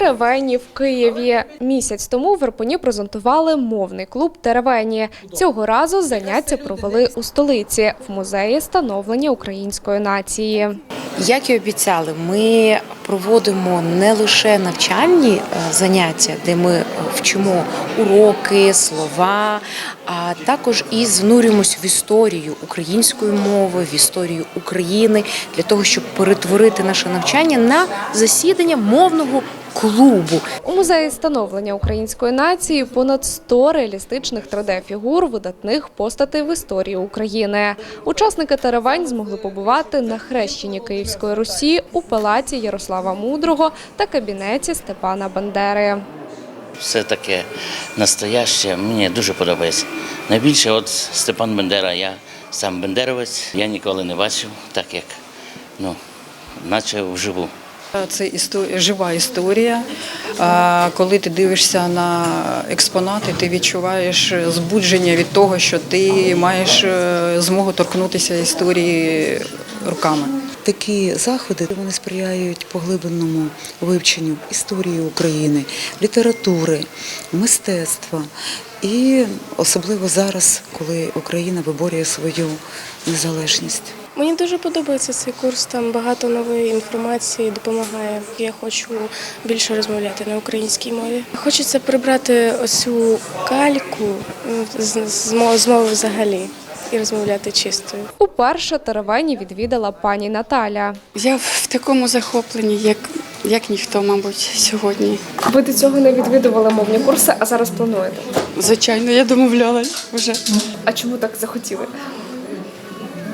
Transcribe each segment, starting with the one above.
Теревені в Києві. Місяць тому в Ірпені презентували мовний клуб Теревені. Цього разу заняття провели у столиці в музеї становлення української нації. Як і обіцяли, ми проводимо не лише навчальні е, заняття, де ми е, вчимо уроки, слова, а також і занурюємось в історію української мови, в історію України для того, щоб перетворити наше навчання на засідання мовного клубу. У музеї становлення української нації понад 100 реалістичних 3D-фігур видатних постатей в історії України. Учасники теревень змогли побувати на хрещенні Київської Русі у палаці Ярослава Мудрого та кабінеті Степана Бандери. Все таке настояще, мені дуже подобається. Найбільше от Степан Бендера, я сам бендеровець, я ніколи не бачив, так як, ну, наче вживу. Це історія, жива історія. Коли ти дивишся на експонати, ти відчуваєш збудження від того, що ти маєш е, змогу торкнутися історії руками. Такі заходи вони сприяють поглибленому вивченню історії України, літератури, мистецтва. І особливо зараз, коли Україна виборює свою незалежність. Мені дуже подобається цей курс. Там багато нової інформації допомагає. Я хочу більше розмовляти на українській мові. Хочеться прибрати оцю кальку з, мови взагалі і розмовляти чистою. Уперше теревені відвідала пані Наталя. Я в такому захопленні, як, як ніхто, мабуть, сьогодні. Ви до цього не відвідували мовні курси, а зараз плануєте. Звичайно, я домовлялась вже. А чому так захотіли?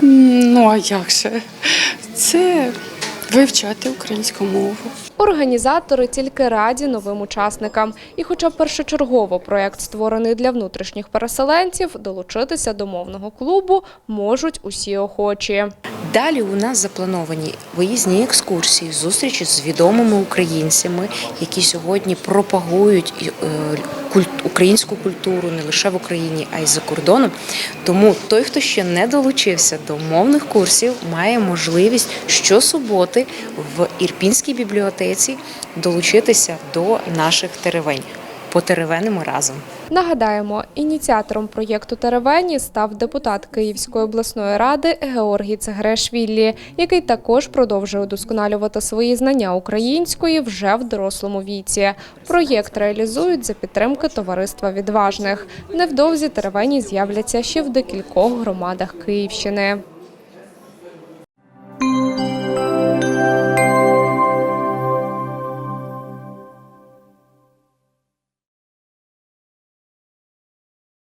Ну а як же? Це вивчати українську мову. Організатори тільки раді новим учасникам. І хоча першочергово проект створений для внутрішніх переселенців, долучитися до мовного клубу можуть усі охочі. Далі у нас заплановані виїзні екскурсії, зустрічі з відомими українцями, які сьогодні пропагують е, українську культуру не лише в Україні, а й за кордоном. Тому той, хто ще не долучився до мовних курсів, має можливість щосуботи в Ірпінській бібліотеці долучитися до наших теревень. Потеревенимо разом. Нагадаємо, ініціатором проєкту Теревені став депутат Київської обласної ради Георгій Цегрешвілі, який також продовжує удосконалювати свої знання української вже в дорослому віці. Проєкт реалізують за підтримки товариства відважних. Невдовзі теревені з'являться ще в декількох громадах Київщини.